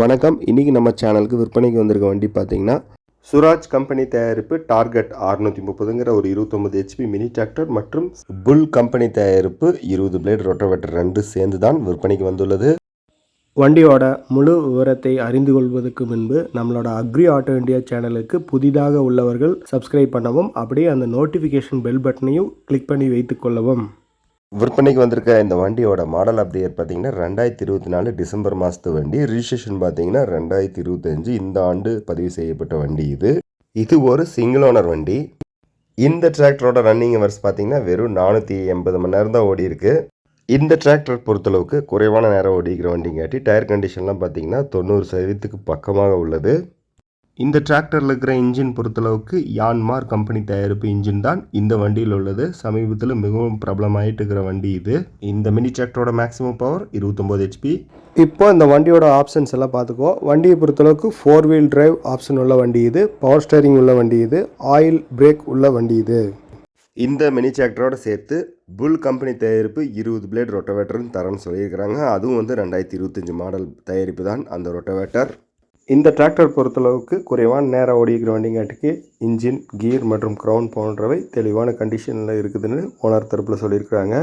வணக்கம். இன்றைக்கி நம்ம சேனலுக்கு விற்பனைக்கு வந்திருக்க வண்டி பார்த்தீங்கன்னா சுராஜ் கம்பெனி தயாரிப்பு டார்கெட் 630 முப்பதுங்கிற ஒரு இருபத்தொம்பது ஹெச்பி மினி டிராக்டர் மற்றும் புல் கம்பெனி தயாரிப்பு இருபது பிளேட் ரொட்டோவேட்டர் ரெண்டு சேர்ந்து தான் விற்பனைக்கு வந்துள்ளது. வண்டியோட முழு விவரத்தை அறிந்து கொள்வதற்கு முன்பு நம்மளோட அக்ரி ஆட்டோ இந்தியா சேனலுக்கு புதிதாக உள்ளவர்கள் சப்ஸ்கிரைப் பண்ணவும் அப்படியே அந்த நோட்டிஃபிகேஷன் பெல் பட்டனையும் கிளிக் பண்ணி வைத்துக்கொள்ளவும் விற்பனைக்கு வந்திருக்க இந்த வண்டியோட மாடல் அப்படியே பார்த்தீங்கன்னா ரெண்டாயிரத்தி இருபத்தி நாலு டிசம்பர் மாதத்து வண்டி. ரிஜிஸ்ட்ரேஷன் பார்த்தீங்கன்னா ரெண்டாயிரத்தி இருபத்தஞ்சு இந்த ஆண்டு பதிவு செய்யப்பட்ட வண்டி இது. இது ஒரு சிங்கிள் ஓனர் வண்டி. இந்த டிராக்டரோட ரன்னிங் ஹவர்ஸ் பார்த்தீங்கன்னா வெறும் நானூற்றி எண்பது மணி நேரம் தான் ஓடி இருக்கு. இந்த டிராக்டர் பொறுத்தளவுக்கு குறைவான நேரம் ஓடிக்கிற வண்டிங்காட்டி டயர் கண்டிஷன்லாம் பார்த்தீங்கன்னா தொண்ணூறு சதவீதத்துக்கு பக்கமாக உள்ளது. இந்த டிராக்டரில் இருக்கிற இன்ஜின் பொறுத்தளவுக்கு யான்மார் கம்பெனி தயாரிப்பு இன்ஜின் தான். இந்த வண்டியில் உள்ளது. சமீபத்தில் மிகவும் பிரபலமாயிட்டு இருக்கிற வண்டி இது. இந்த மினி டிராக்டரோட மேக்ஸிமம் பவர் இருபத்தொம்போது ஹெச்பி இப்போ இந்த வண்டியோட ஆப்ஷன்ஸ் எல்லாம் பார்த்துக்கோ. வண்டியை பொறுத்தளவுக்கு ஃபோர் வீல் டிரைவ் ஆப்ஷன் உள்ள வண்டி இது. பவர் ஸ்டேரிங் உள்ள வண்டி இது. ஆயில் பிரேக் உள்ள வண்டி இது. இந்த மினி டிராக்டரோட சேர்த்து புல் கம்பெனி தயாரிப்பு இருபது பிளேட் ரொட்டவேட்டர்னு தரேன்னு சொல்லியிருக்கிறாங்க. அதுவும் வந்து ரெண்டாயிரத்தி இருபத்தஞ்சி மாடல் தயாரிப்பு தான் அந்த ரொட்டவேட்டர் இந்த டிராக்டர் பொறுத்தளவுக்கு குறைவான நேரம் ஓடிக்கிற வண்டிங்காட்டுக்கு இன்ஜின் கீர் மற்றும் க்ரௌன் போன்றவை தெளிவான கண்டிஷனில் இருக்குதுன்னு ஓனர் தரப்பில் சொல்லியிருக்கிறாங்க.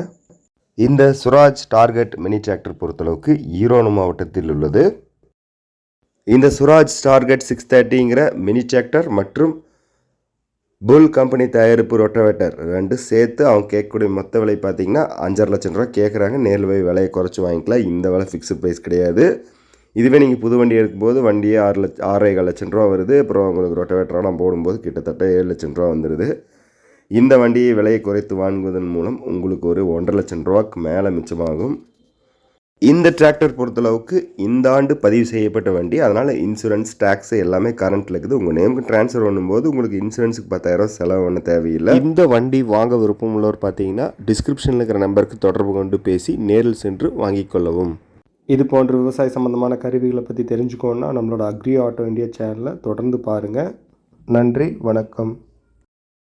இந்த சுராஜ் டார்கெட் மினி டிராக்டர் பொறுத்தளவுக்கு ஈரோடு மாவட்டத்தில் உள்ளது. இந்த சுராஜ் டார்கெட் சிக்ஸ் தேர்ட்டிங்கிற மினி டிராக்டர் மற்றும் புல் கம்பெனி தயாரிப்பு ரொட்டவேட்டர் ரெண்டு சேர்த்து அவங்க கேட்கக்கூடிய மொத்த விலை பார்த்தீங்கன்னா அஞ்சரை லட்சம் ரூபா கேட்குறாங்க. நேரில் போய் விலையை குறைச்சி வாங்கிக்கலாம். இந்த விலை ஃபிக்ஸ்டு ப்ரைஸ் கிடையாது. இதுவே நீங்கள் புது வண்டி எடுக்கும்போது வண்டியே ஆறு லட்ச ஆறேகால் லட்சம் ரூபா வருது. அப்புறம் உங்களுக்கு ரொட்டவேட்டரெல்லாம் போடும்போது கிட்டத்தட்ட ஏழு லட்சம் ரூபா வந்துடுது இந்த வண்டியை விலையை குறைத்து வாங்குவதன் மூலம் உங்களுக்கு ஒரு ஒன்றரை லட்சம் ரூபாய்க்கு மேலே மிச்சமாகும். இந்த டிராக்டர் பொறுத்தளவுக்கு இந்த ஆண்டு பதிவு செய்யப்பட்ட வண்டி. அதனால் இன்சூரன்ஸ் டேக்ஸ் எல்லாமே கரண்ட்டில் இருக்குது. உங்கள் நேமுக்கு ட்ரான்ஸ்ஃபர் பண்ணும்போது உங்களுக்கு இன்சூரன்ஸுக்கு பத்தாயிரம் செலவு பண்ண தேவையில்லை. இந்த வண்டி வாங்க விருப்பம் உள்ளவர் பார்த்தீங்கன்னா டிஸ்கிரிப்ஷனில் இருக்கிற நம்பருக்கு தொடர்பு கொண்டு பேசி நேரில் சென்று வாங்கிக் கொள்ளவும். இது போன்ற விவசாய சம்பந்தமான கருவிகளை பற்றி தெரிஞ்சுக்கணுன்னா நம்மளோட அக்ரி ஆட்டோ இந்தியா சேனலை தொடர்ந்து பாருங்கள் நன்றி வணக்கம்.